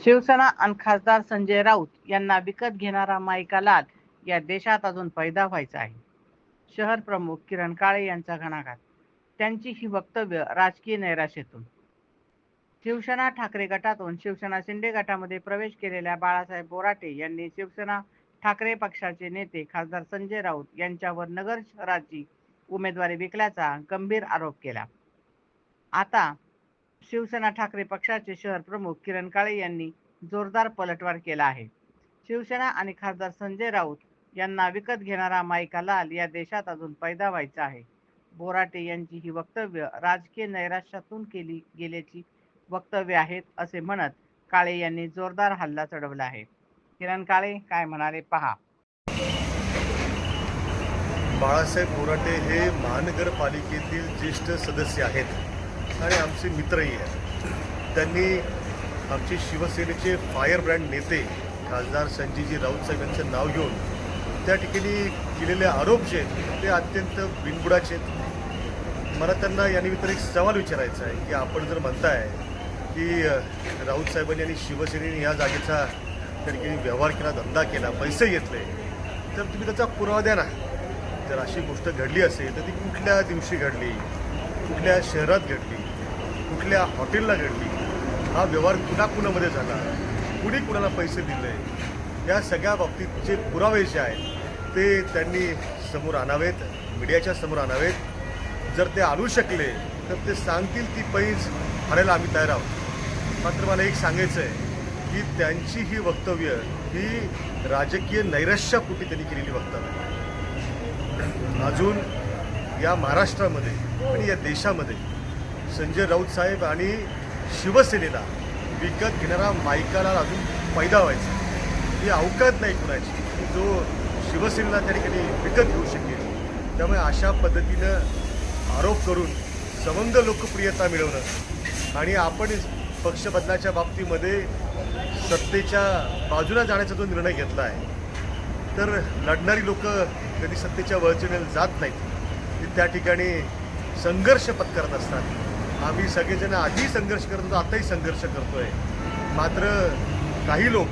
शिवसेना आणि खासदार संजय राऊत यांना विकत घेणारा मायका लाल या देशात अजून पैदा व्हायचा आहे. शहर प्रमुख किरण काळे यांचा घणाघात. त्यांची ही वक्तव्य राजकीय नैराश्यातून शिवसेना ठाकरे गटातून शिवसेना शिंदे गटामध्ये प्रवेश केलेल्या बाळासाहेब बोराटे यांनी शिवसेना ठाकरे पक्षाचे नेते खासदार संजय राऊत यांच्यावर नगर शहराची उमेदवारी विकल्याचा गंभीर आरोप केला. आता शिवसेना ठाकरे पक्षाचे शहर प्रमुख किरण काळे यांनी जोरदार पलटवार केला आहे. शिवसेना आणि खासदार संजय राऊत यांना विकत घेणारा मायका लाल या देशात अजून पैदा व्हायचा आहे. बोराटे यांची ही वक्तव्य राजकीय नैराश्यातून केली गेल्याची वक्तव्य आहेत असे म्हणत काळे यांनी जोरदार हल्ला चढवला आहे. किरण काळे काय म्हणाले पहा. बाळासाहेब बोराटे हे महानगरपालिकेतील ज्येष्ठ सदस्य आहेत. आणि आमचे मित्रही आहेत. त्यांनी आमचे शिवसेनेचे फायर ब्रँड नेते खासदार संजयजी राऊत साहेब यांचं नाव घेऊन त्या ठिकाणी केलेले आरोप जे आहेत ते अत्यंत बिनबुडाचे आहेत. मला त्यांना या एक सवाल विचारायचा आहे की आपण जर म्हणताय की राऊत साहेबांनी आणि शिवसेनेने या जागेचा त्या ठिकाणी व्यवहार केला धंदा केला पैसे घेतले तर तुम्ही त्याचा पुरावा द्या ना. जर अशी गोष्ट घडली असेल तर ती कुठल्या दिवशी घडली? कुठल्या शहरात घडली? कुठल्या हॉटेलला घडली हा व्यवहार कुणाकुणामध्ये झाला कुणी कुणाला पैसे दिले या सगळ्या बाबतीत जे पुरावे जे आहेत ते त्यांनी समोर आणावेत मीडियाच्या समोर आणावेत. जर ते आणू शकले तर ते सांगतील ती पैज भरायला आम्ही तयार आहोत. मात्र मला एक सांगायचं आहे की त्यांची ही वक्तव्य ही राजकीय नैराश्यापोटी त्यांनी केलेली वक्तव्य अजून या महाराष्ट्रामध्ये आणि या देशामध्ये संजय राऊत साहेब आणि शिवसेनेला विकत घेणारा मायकाला अजून पैदा व्हायचा. ही अवकात नाही कुणाची. की जो शिवसेनेला त्या ठिकाणी विकत घेऊ शकेल. त्यामुळे अशा पद्धतीनं आरोप करून संबंध लोकप्रियता मिळवणं आणि आपण पक्ष बदलाच्या बाबतीमध्ये सत्तेच्या बाजूला जाण्याचा जो निर्णय घेतला आहे तर लढणारी लोक कधी सत्तेच्या वळचणीला जात नाहीत. ती त्या ठिकाणी संघर्ष पत्करत असतात. आम्ही सगळेजण आधी संघर्ष करत होतो आताही संघर्ष करतोय. मात्र काही लोक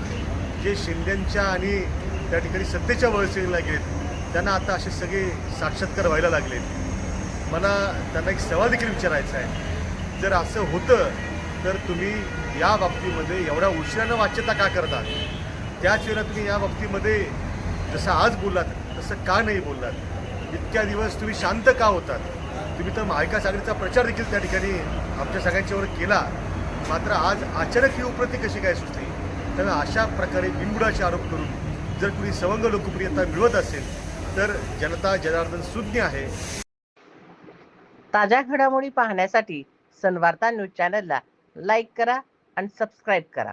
जे शिंद्यांच्या आणि त्या ठिकाणी सत्तेच्या वळसेला गेलेत त्यांना आता असे सगळे साक्षात्कार व्हायला लागलेत. मला त्यांना एक सवाल देखील विचारायचा आहे. जर असं होतं तर तुम्ही या बाबतीमध्ये एवढ्या उशिरानं वाच्यता का करता त्याच वेळेला तुम्ही या बाबतीमध्ये जसं आज बोललात तसं का नाही बोललात? इतक्या दिवस तुम्ही शांत का होतात? तुम्ही तर महाविकास आघाडीचा प्रचार देखील त्या ठिकाणी आमच्या सगळ्यांच्यावर केला. मात्र आज अचानक ही उपरती कशी काय सुचली त्यामुळे अशा प्रकारे बिनबुडाचे आरोप करून जर कुणी सवंग लोकप्रियता मिळवत असेल तर जनता जनार्दन सुज्ञ आहे. ताज्या घडामोडी पाहण्यासाठी सनवार्ता न्यूज चॅनलला लाईक करा आणि सबस्क्राईब करा.